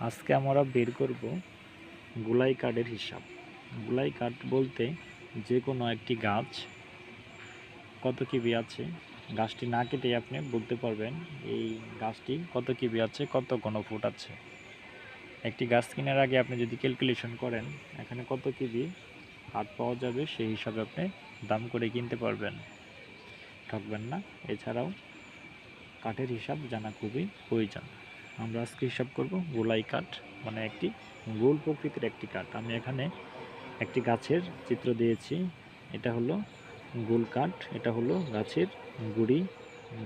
আজকে আমরা বের করব গোলাই কাঠের হিসাব। গোলাই কাঠ বলতে যে কোনো একটি গাছ, কত কিবি আছে, গাছটি না কেটে আপনি বলতে পারবেন এই গাছটি কত কিবি আছে, কত ঘনফুট আছে। একটি গাছ কেনার আগে আপনি যদি ক্যালকুলেশন করেন, এখানে কত কিবি কাঠ পাওয়া যাবে সেই হিসাবে আপনি দাম করে কিনতে পারবেন। ঠকবেন না? এছাড়াও কাঠের হিসাব জানা খুবই প্রয়োজন। আমরা আজকে হিসাব করব গোলাই কাঠ মানে একটি গোল প্রকৃতির একটি কাঠ। আমি এখানে একটি গাছের চিত্র দিয়েছি। এটা হলো গোল কাঠ, এটা হলো গাছের গুড়ি।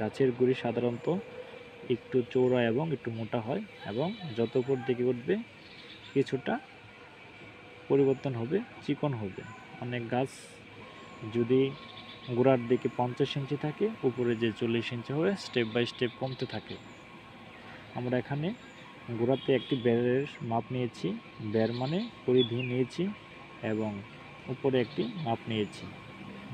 গাছের গুড়ি সাধারণত একটু চৌড়া এবং একটু মোটা হয় এবং যত উপর দিকে উঠবে কিছুটা পরিবর্তন হবে, চিকন হবে। অনেক গাছ যদি গোড়ার দিকে পঞ্চাশ ইঞ্চি থাকে, উপরে যে চল্লিশ ইঞ্চি হবে স্টেপ বাই স্টেপ কমতে থাকে। আমরা এখানে গোড়াতে একটি ব্যারের মাপ নিয়েছি। ব্যার মানে পরিধি নিয়েছি এবং উপরে একটি মাপ নিয়েছি।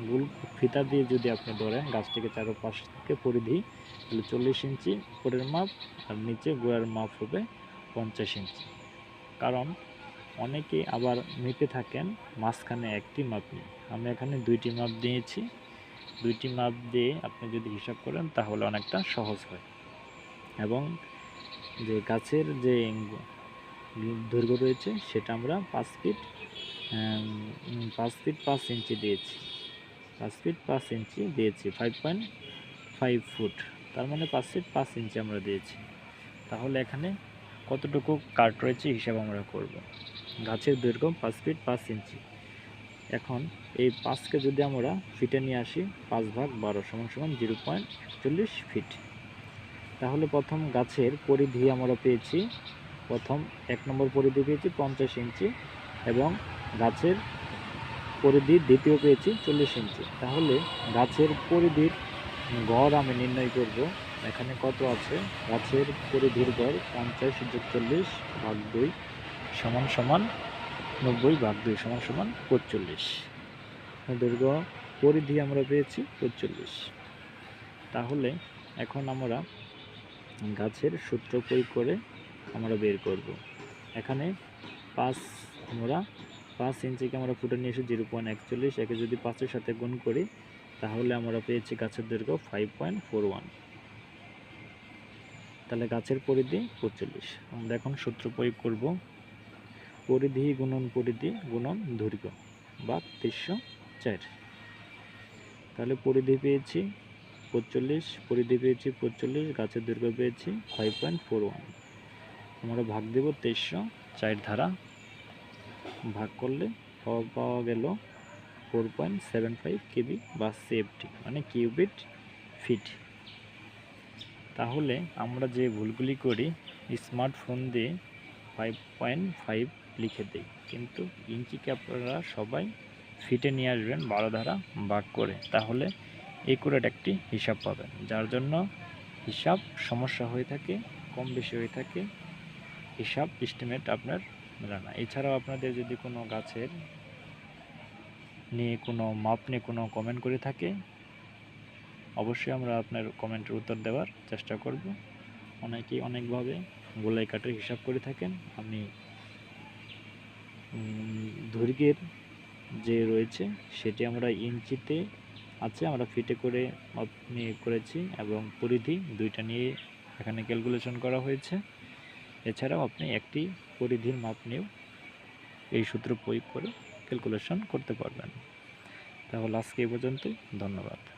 গুল ফিতা দিয়ে যদি আপনি ধরেন গাছটিকে চারোপাশ থেকে পরিধি, তাহলে চল্লিশ ইঞ্চি উপরের মাপ আর নিচে গোড়ার মাপ হবে পঞ্চাশ ইঞ্চি। কারণ অনেকে আবার মেপে থাকেন মাঝখানে একটি মাপ নিয়ে। আমি এখানে দুইটি মাপ দিয়েছি দুইটি মাপ দিয়ে আপনি যদি হিসাব করেন তাহলে অনেকটা সহজ হয়। এবং যে গাছের যে দৈর্ঘ্য রয়েছে, সেটা আমরা পাঁচ ফিট পাঁচ ফিট পাঁচ ইঞ্চি দিয়েছি। পাঁচ ফিট পাঁচ ইঞ্চি দিয়েছি ফাইভ পয়েন্ট ফাইভ ফুট তার মানে পাঁচ ফিট পাঁচ ইঞ্চি আমরা দিয়েছি। তাহলে এখানে কতটুকু কাট রয়েছে হিসাব আমরা করব। গাছের দৈর্ঘ্য পাঁচ ফিট পাঁচ ইঞ্চি। এখন এই পাঁচকে যদি আমরা ফিটে নিয়ে আসি, পাঁচ ভাগ বারো সমান সমান জিরো পয়েন্ট একচল্লিশ ফিট। তাহলে প্রথম গাছের পরিধি আমরা পেয়েছি। প্রথম এক নম্বর পরিধি পেয়েছি পঞ্চাশ ইঞ্চি এবং গাছের পরিধি দ্বিতীয় পেয়েছি চল্লিশ ইঞ্চি। তাহলে গাছের পরিধির গড় আমি নির্ণয় করব। এখানে কত আছে? গাছের পরিধির গড় পঞ্চাশ যোগ চল্লিশ ভাগ দুই সমান সমান নব্বই ভাগ দুই সমান সমান পঁচল্লিশ দৈর্ঘ্য পরিধি আমরা পেয়েছি পঁচল্লিশ তাহলে এখন আমরা গাছের সূত্র প্রয়োগ করে আমরা বের করব। এখানে পাঁচ আমরা পাঁচ ইঞ্চিকে আমরা ফুটে নিয়ে এসে জিরো পয়েন্ট একচল্লিশ, একে যদি পাঁচের সাথে গুণ করি, তাহলে আমরা পেয়েছি গাছের দৈর্ঘ্য ফাইভ পয়েন্ট ফোর ওয়ান। তাহলে গাছের পরিধি পঁচল্লিশ আমরা এখন সূত্র প্রয়োগ করব পরিধি গুণন পরিধি গুণন দৈর্ঘ্য বা তিনশো চার। তাহলে পরিধি পেয়েছি পঁচল্লিশ পরিধি পেয়েছি পঁচল্লিশ গাছের দৈর্ঘ্য পেয়েছি ফাইভ পয়েন্ট ফোর ওয়ান আমরা ভাগ দেব তেইশশো, চার ধারা ভাগ করলে পাওয়া গেল four point seven five KB বা সেফটি মানে কিউবিট ফিট তাহলে আমরা যে ভুলগুলি করি স্মার্টফোন দিয়ে ফাইভ পয়েন্ট ফাইভ লিখে দিই। কিন্তু ইঞ্চিকে আপনারা সবাই ফিটে নিয়ে আসবেন, বারো ধারা ভাগ করে। তাহলে একুরেট একটি হিসাব পাবেন, যার জন্য হিসাব সমস্যা হয়ে থাকে, কম বেশি হয়ে থাকে, হিসাব এস্টিমেট আপনার মেলে না। এছাড়াও আপনাদের যদি কোনো গাছের নিয়ে কোনো মাপ নিয়ে কোনো কমেন্ট করে থাকে, অবশ্যই আমরা আপনার কমেন্টের উত্তর দেওয়ার চেষ্টা করব। অনেকেই অনেকভাবে গোলাই কাঠের হিসাব করে থাকেন। আমি দৈর্ঘ্যের যে রয়েছে, সেটি আমরা ইঞ্চিতে আছে, আমরা ফিটে করে নিয়ে করেছি এবং পরিধি দুইটা নিয়ে এখানে ক্যালকুলেশন করা হয়েছে। এছাড়াও আপনি একটি পরিধির মাপ নিয়েও এই সূত্র প্রয়োগ করে ক্যালকুলেশন করতে পারবেন। তাহলে আজকে এই পর্যন্তই, ধন্যবাদ।